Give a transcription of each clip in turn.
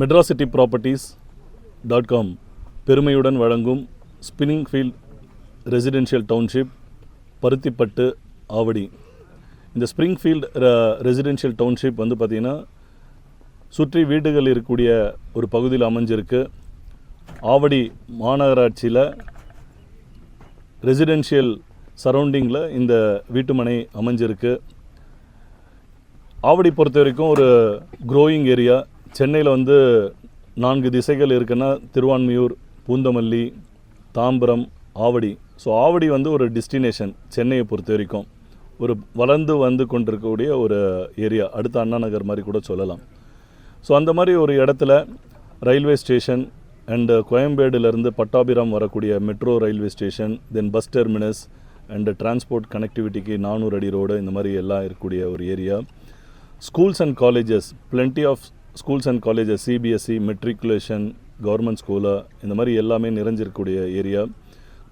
Madras City properties dot com பெருமையுடன் வழங்கும் spinning field residential township Paruthipattu Avadi. இந்த ஸ்ப்ரிங்ஃபீல்ட் ரெசிடென்ஷியல் டவுன்ஷிப் வந்து பார்த்திங்கன்னா சுற்றி வீடுகள் இருக்கக்கூடிய ஒரு பகுதியில் அமைஞ்சிருக்கு. ஆவடி மாநகராட்சியில் ரெசிடென்ஷியல் சரௌண்டிங்கில் இந்த வீட்டுமனை அமைஞ்சிருக்கு. ஆவடி பொறுத்த வரைக்கும் ஒரு க்ரோயிங் ஏரியா சென்னையில் வந்து நான்கு திசைகள் இருக்குன்னா திருவான்மியூர் பூந்தமல்லி தாம்பரம் ஆவடி. ஸோ ஆவடி வந்து ஒரு டெஸ்டினேஷன் சென்னையை பொறுத்த வரைக்கும். ஒரு வளர்ந்து வந்து கொண்டிருக்கக்கூடிய ஒரு ஏரியா அடுத்த அண்ணா நகர் மாதிரி கூட சொல்லலாம். ஸோ அந்த மாதிரி ஒரு இடத்துல ரயில்வே ஸ்டேஷன் அண்டு கோயம்பேடுலேருந்து பட்டாபிராம் வரக்கூடிய metro railway station then bus terminus and transport கனெக்டிவிட்டிக்கு நானூறு அடி ரோடு இந்த மாதிரி எல்லாம் இருக்கக்கூடிய ஒரு area schools and colleges plenty of schools and colleges CBSE matriculation government school இந்த மாதிரி எல்லாமே நிறைஞ்சிருக்கக்கூடிய ஏரியா.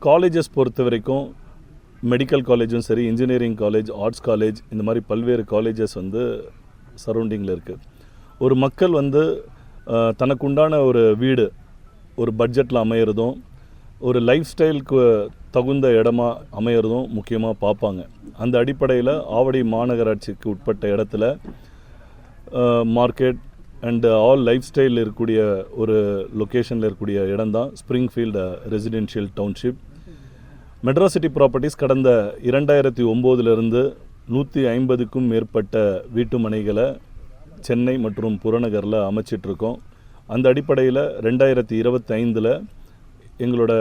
காலேஜஸ் பொறுத்த வரைக்கும் மெடிக்கல் காலேஜும் சரி இன்ஜினியரிங் காலேஜ் ஆர்ட்ஸ் காலேஜ் இந்த மாதிரி பல்வேறு காலேஜஸ் வந்து சரௌண்டிங்கில் இருக்குது ஒரு மக்கள் வந்து தனக்குண்டான ஒரு வீடு ஒரு பட்ஜெட்டில் அமையிறதும் ஒரு லைஃப் ஸ்டைலுக்கு தகுந்த இடமா அமையிறதும் முக்கியமாக பார்ப்பாங்க. அந்த அடிப்படையில் ஆவடி மாநகராட்சிக்கு உட்பட்ட இடத்துல மார்க்கெட் அண்டு ஆல் லைஃப் ஸ்டைலில் இருக்கக்கூடிய ஒரு லொக்கேஷனில் இருக்கக்கூடிய இடம் தான் springfield residential township Madras city properties கடந்த இரண்டாயிரத்தி ஒம்போதுலேருந்து நூற்றி ஐம்பதுக்கும் மேற்பட்ட வீட்டு மனைகளை சென்னை மற்றும் புறநகரில் அமைச்சிட்ருக்கோம். அந்த அடிப்படையில் ரெண்டாயிரத்தி இருபத்தைந்தில் எங்களோட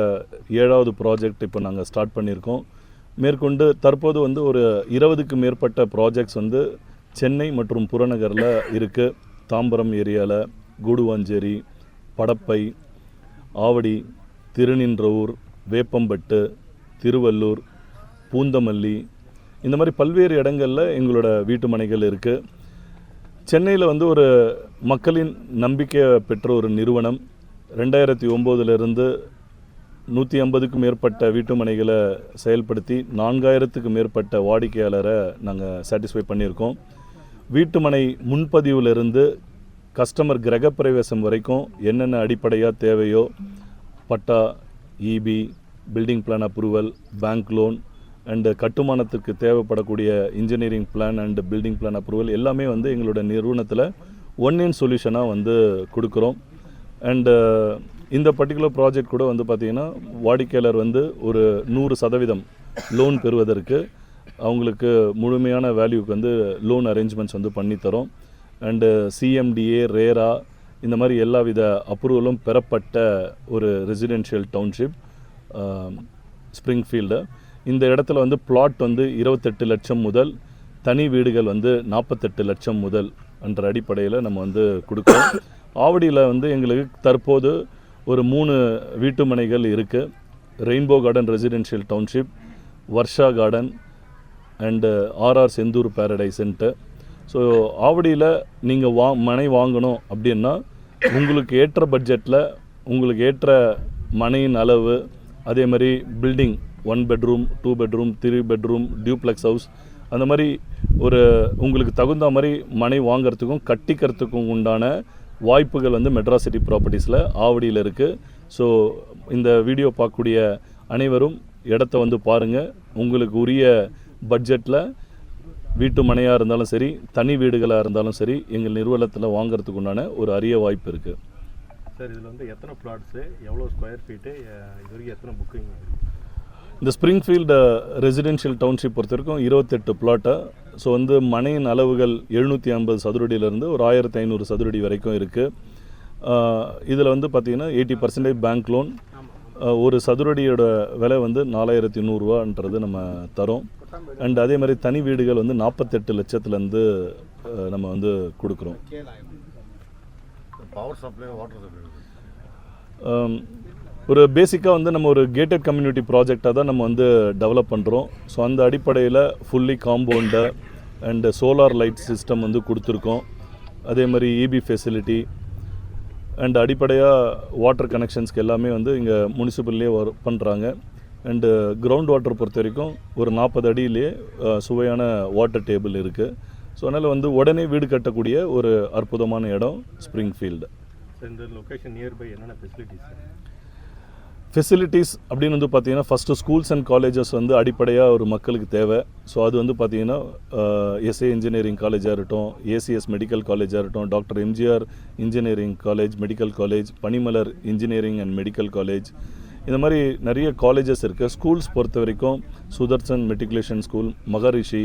ஏழாவது ப்ராஜெக்ட் இப்போ நாங்கள் ஸ்டார்ட் பண்ணியிருக்கோம் மேற்கொண்டு தற்போது வந்து ஒரு இருபதுக்கு மேற்பட்ட ப்ராஜெக்ட்ஸ் வந்து சென்னை மற்றும் புறநகரில் இருக்குது தாம்பரம் ஏரியாவில் கூடுவாஞ்சேரி படப்பை ஆவடி திருநின்றவூர் வேப்பம்பட்டு திருவள்ளூர் பூந்தமல்லி இந்த மாதிரி பல்வேறு இடங்களில் எங்களோட வீட்டு மனைகள் இருக்குது சென்னையில் வந்து ஒரு மக்களின் நம்பிக்கை பெற்ற ஒரு நிறுவனம். ரெண்டாயிரத்தி ஒம்போதுலேருந்து நூற்றி ஐம்பதுக்கும் மேற்பட்ட வீட்டு மனைகளை செயல்படுத்தி நான்காயிரத்துக்கு மேற்பட்ட வாடிக்கையாளரை நாங்கள் சாட்டிஸ்ஃபை பண்ணியிருக்கோம். வீட்டுமனை முன்பதிவிலிருந்து கஸ்டமர் கிரகப்பிரவேசம் வரைக்கும் என்னென்ன அடிப்படையாக தேவையோ patta EB building plan approval bank loan and கட்டுமானத்துக்கு தேவைப்படக்கூடிய engineering plan and building plan approval எல்லாமே வந்து எங்களோட நிறுவனத்தில் ஒன் இன் சொல்யூஷனாக வந்து கொடுக்குறோம். அண்டு இந்த பர்டிகுலர் ப்ராஜெக்ட் கூட வந்து பார்த்திங்கன்னா வாடிக்கையாளர் வந்து ஒரு நூறு சதவீதம் லோன் பெறுவதற்கு அவங்களுக்கு முழுமையான வேல்யூக்கு வந்து லோன் அரேஞ்ச்மெண்ட்ஸ் வந்து பண்ணித்தரோம். அண்டு சிஎம்டிஏ ரேரா இந்த மாதிரி எல்லா வித அப்ரூவலும் பெறப்பட்ட ஒரு ரெசிடென்ஷியல் டவுன்ஷிப் ஸ்ப்ரிங்ஃபீல்டு இந்த இடத்துல வந்து பிளாட் வந்து இருபத்தெட்டு லட்சம் முதல் தனி வீடுகள் வந்து நாற்பத்தெட்டு லட்சம் முதல் என்ற அடிப்படையில் நம்ம வந்து கொடுக்குறோம். ஆவடியில் வந்து எங்களுக்கு தற்போது ஒரு மூணு வீட்டு மனைகள் இருக்குது rainbow garden residential township Varsha garden and RR uh, Senthur பேரடைஸ்ன்ட்டு so ஆவடியில் நீங்கள் வா மனை வாங்கணும் அப்படின்னா உங்களுக்கு ஏற்ற பட்ஜெட்டில் உங்களுக்கு ஏற்ற மனையின் அளவு அதே மாதிரி building one bedroom two bedroom three bedroom duplex house அந்த மாதிரி ஒரு உங்களுக்கு தகுந்த மாதிரி மனை வாங்குறதுக்கும் கட்டிக்கிறதுக்கும் உண்டான வாய்ப்புகள் வந்து மெட்ராசிட்டி ப்ராப்பர்ட்டிஸில் ஆவடியில் இருக்குது ஸோ இந்த வீடியோ பார்க்கக்கூடிய அனைவரும் இடத்த வந்து பாருங்கள் உங்களுக்கு உரிய பட்ஜெட்டில் வீட்டு மனையாக இருந்தாலும் சரி தனி வீடுகளாக இருந்தாலும் சரி எங்கள் நிறுவனத்தில் வாங்குறதுக்கு உண்டான ஒரு அரிய வாய்ப்பு இருக்குது சார் இதில் வந்து எத்தனை பிளாட்ஸு எவ்வளோ ஸ்கொயர் ஃபீட்டு இது வரைக்கும் எத்தனை புக்கிங் இந்த ஸ்ப்ரிங்ஃபீல்டு ரெசிடென்ஷியல் டவுன்ஷிப் பொறுத்த வரைக்கும் இருபத்தெட்டு பிளாட்டை ஸோ வந்து மனையின் அளவுகள் எழுநூற்றி ஐம்பது சதுரடியிலேருந்து ஒரு ஆயிரத்தி ஐநூறு சதுரடி வரைக்கும் இருக்குது இதில் வந்து பார்த்திங்கன்னா எயிட்டி பர்சன்டேஜ் பேங்க் லோன் ஒரு சதுரடியோட விலை வந்து நாலாயிரத்தி நூறுரூவான்றது நம்ம தரோம். அண்ட் அதே மாதிரி தனி வீடுகள் வந்து நாற்பத்தெட்டு லட்சத்துலேருந்து நம்ம வந்து கொடுக்குறோம். பவர் சப்ளை வாட்டர் சப்ளை ஒரு பேசிக்காக வந்து நம்ம ஒரு கேட்டட் கம்யூனிட்டி ப்ராஜெக்டாக தான் நம்ம வந்து டெவலப் பண்ணுறோம் ஸோ அந்த அடிப்படையில் fully compound and solar light system வந்து கொடுத்துருக்கோம். அதே மாதிரி இபி ஃபெசிலிட்டி அண்ட் அடிப்படையாக வாட்டர் கனெக்ஷன்ஸ்க்கு எல்லாமே வந்து இங்கே முனிசிபல்லே ஒர்க் பண்ணுறாங்க அண்டு கிரவுண்ட் வாட்டர் பொறுத்த வரைக்கும் ஒரு நாற்பது அடியிலே அஹ், சுவையான வாட்டர் டேபிள் இருக்குது ஸோ அதனால் வந்து உடனே வீடு கட்டக்கூடிய ஒரு அற்புதமான இடம் ஸ்ப்ரிங்ஃபீல்டு இந்த லொக்கேஷன் நியர்பை என்னென்ன ஃபெசிலிட்டிஸ் ஃபெசிலிட்டிஸ் அப்படின்னு வந்து பார்த்தீங்கன்னா ஃபஸ்ட்டு ஸ்கூல்ஸ் அண்ட் காலேஜஸ் வந்து அடிப்படையாக ஒரு மக்களுக்கு தேவை. ஸோ அது வந்து பார்த்தீங்கன்னா எஸ்ஏ இன்ஜினியரிங் காலேஜாக இருக்கட்டும் ஏசிஎஸ் மெடிக்கல் காலேஜாக இருக்கட்டும் doctor MGR engineering college medical college Panimalar engineering and medical college இந்த மாதிரி நிறைய காலேஜஸ் இருக்குது ஸ்கூல்ஸ் பொறுத்த வரைக்கும் சுதர்சன் மெட்ரிகுலேஷன் ஸ்கூல் மகரிஷி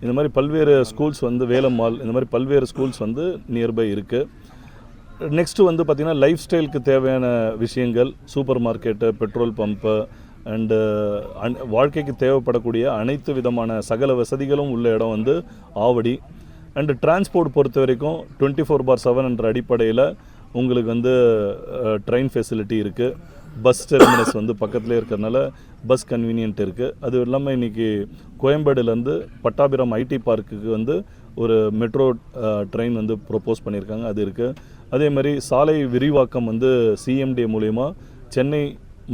இந்த மாதிரி பல்வேறு ஸ்கூல்ஸ் வந்து வேலம்மாள் இந்த மாதிரி பல்வேறு ஸ்கூல்ஸ் வந்து நியர்பை இருக்குது நெக்ஸ்ட்டு வந்து பார்த்திங்கன்னா லைஃப் ஸ்டைலுக்கு தேவையான விஷயங்கள் super market petrol pump and வாழ்க்கைக்கு தேவைப்படக்கூடிய அனைத்து விதமான சகல வசதிகளும் உள்ள இடம் வந்து ஆவடி. அண்டு டிரான்ஸ்போர்ட் பொறுத்த வரைக்கும் டுவெண்ட்டி ஃபோர் பார் செவன் என்ற அடிப்படையில் உங்களுக்கு வந்து ட்ரெயின் ஃபெசிலிட்டி இருக்குது பஸ் டெர்மினஸ் வந்து பக்கத்துலேயே இருக்கிறதுனால பஸ் கன்வீனியன்ட் இருக்குது அது இல்லாமல் இன்றைக்கி கோயம்பேடுலேருந்து பட்டாபிரம் ஐடி பார்க்குக்கு வந்து ஒரு மெட்ரோ ட்ரெயின் வந்து ப்ரொப்போஸ் பண்ணியிருக்காங்க. அது இருக்குது அதே மாதிரி சாலை விரிவாக்கம் வந்து சிஎம்டி மூலயமா சென்னை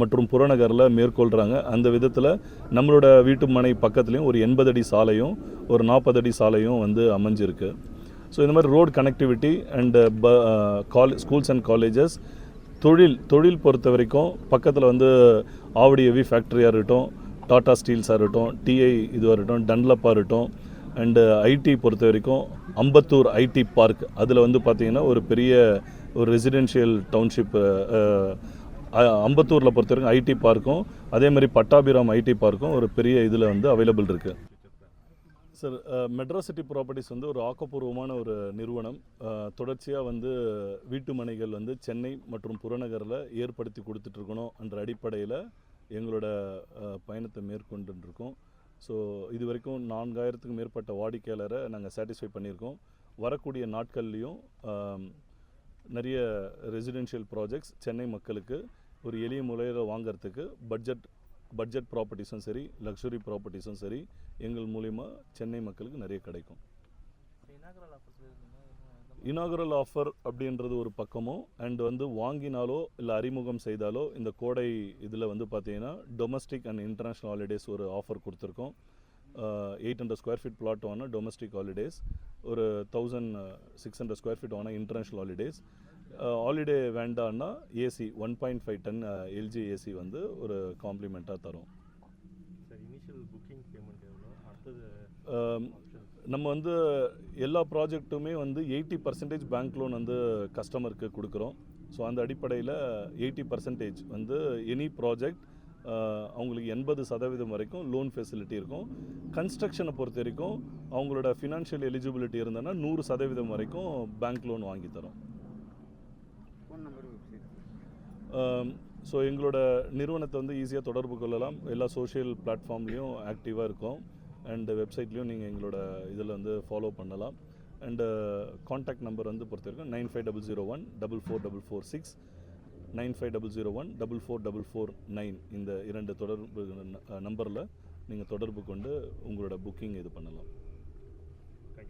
மற்றும் புறநகரில் மேற்கொள்கிறாங்க அந்த விதத்தில் நம்மளோட வீட்டு மனை பக்கத்துலேயும் ஒரு எண்பது அடி சாலையும் ஒரு நாற்பது அடி சாலையும் வந்து அமைஞ்சிருக்கு. ஸோ இந்த மாதிரி ரோட் கனெக்டிவிட்டி அண்டு ப காலே ஸ்கூல்ஸ் அண்ட் காலேஜஸ் தொழில் தொழில் பொறுத்த வரைக்கும் பக்கத்தில் வந்து ஆவடி ஹெவி ஃபேக்ட்ரியாக இருக்கட்டும் டாடா ஸ்டீல்ஸாக இருக்கட்டும் டிஐ இதுவாக இருக்கட்டும் டன்லப்பாக இருக்கட்டும் அண்டு ஐடி பொறுத்த வரைக்கும் அம்பத்தூர் ஐடி பார்க். அதில் வந்து பார்த்திங்கன்னா ஒரு பெரிய ஒரு ரெசிடென்ஷியல் டவுன்ஷிப் அம்பத்தூரில் பொறுத்த வரைக்கும் ஐடி பார்க்கும் அதே மாதிரி பட்டாபிராம் ஐடி பார்க்கும் ஒரு பெரிய இதில் வந்து அவைலபிள் இருக்குது சார் மெட்ராசிட்டி ப்ராப்பர்ட்டிஸ் வந்து ஒரு ஆக்கப்பூர்வமான ஒரு நிறுவனம். தொடர்ச்சியாக வந்து வீட்டு மனைகள் வந்து சென்னை மற்றும் புறநகரில் ஏற்படுத்தி கொடுத்துட்ருக்கணும் என்ற அடிப்படையில் எங்களோட பயணத்தை மேற்கொண்டுருக்கோம் ஸோ இது வரைக்கும் நான்காயிரத்துக்கும் மேற்பட்ட வாடிக்கையாளரை நாங்கள் சாட்டிஸ்ஃபை பண்ணியிருக்கோம். வரக்கூடிய நாட்கள்லேயும் நிறைய ரெசிடென்ஷியல் ப்ராஜெக்ட்ஸ் சென்னை மக்களுக்கு ஒரு எளிய முறையில் வாங்கிறதுக்கு பட்ஜெட் பட்ஜெட் ப்ராப்பர்ட்டிஸும் சரி லக்ஸுரி ப்ராப்பர்ட்டிஸும் சரி எங்கள் மூலிமா சென்னை மக்களுக்கு நிறைய கிடைக்கும். இனாகுரல் ஆஃபர் அப்படின்றது ஒரு பக்கமும் அண்ட் வந்து வாங்கினாலோ இல்லை அறிமுகம் செய்தாலோ இந்த கோடை இதில் வந்து பார்த்தீங்கன்னா டொமஸ்டிக் அண்ட் இன்டர்நேஷ்னல் ஹாலிடேஸ் ஒரு ஆஃபர் கொடுத்துருக்கோம். Eight hundred square feet flat வாங்கினா டொமஸ்டிக் ஹாலிடேஸ் ஒரு thousand six hundred square feet வாங்கினா இன்டர்நேஷ்னல் ஹாலிடேஸ் ஹாலிடே வேண்டான்னா AC one point five ton LG AC வந்து ஒரு காம்ப்ளிமெண்ட்டாக தரும். நம்ம வந்து எல்லா ப்ராஜெக்ட்டுமே வந்து எயிட்டி பர்சன்டேஜ் பேங்க் லோன் வந்து கஸ்டமருக்கு கொடுக்குறோம். ஸோ அந்த அடிப்படையில் எயிட்டி பர்சன்டேஜ் வந்து எனி ப்ராஜெக்ட் அவங்களுக்கு எண்பது சதவீதம் வரைக்கும் லோன் ஃபெசிலிட்டி இருக்கும். கன்ஸ்ட்ரக்ஷனை பொறுத்த வரைக்கும் அவங்களோட ஃபினான்ஷியல் எலிஜிபிலிட்டி இருந்ததுன்னா நூறு சதவீதம் வரைக்கும் பேங்க் லோன் வாங்கி தரோம். ஃபோன் நம்பர் வெப்சைட் ஸோ எங்களோட நிறுவனத்தை வந்து ஈஸியாக தொடர்பு கொள்ளலாம். எல்லா சோஷியல் பிளாட்ஃபார்ம்லேயும் ஆக்டிவாக இருக்கும். அண்டு வெப்சைட்லேயும் நீங்கள் எங்களோட இதில் வந்து ஃபாலோ பண்ணலாம். அண்டு காண்டாக்ட் நம்பர் வந்து பொறுத்த வரைக்கும் nine five double zero one double four double four six nine five double zero one double four double four nine. இந்த இரண்டு தொடர்பு நம்பரில் நீங்கள் தொடர்பு கொண்டு உங்களோட புக்கிங் இது பண்ணலாம்.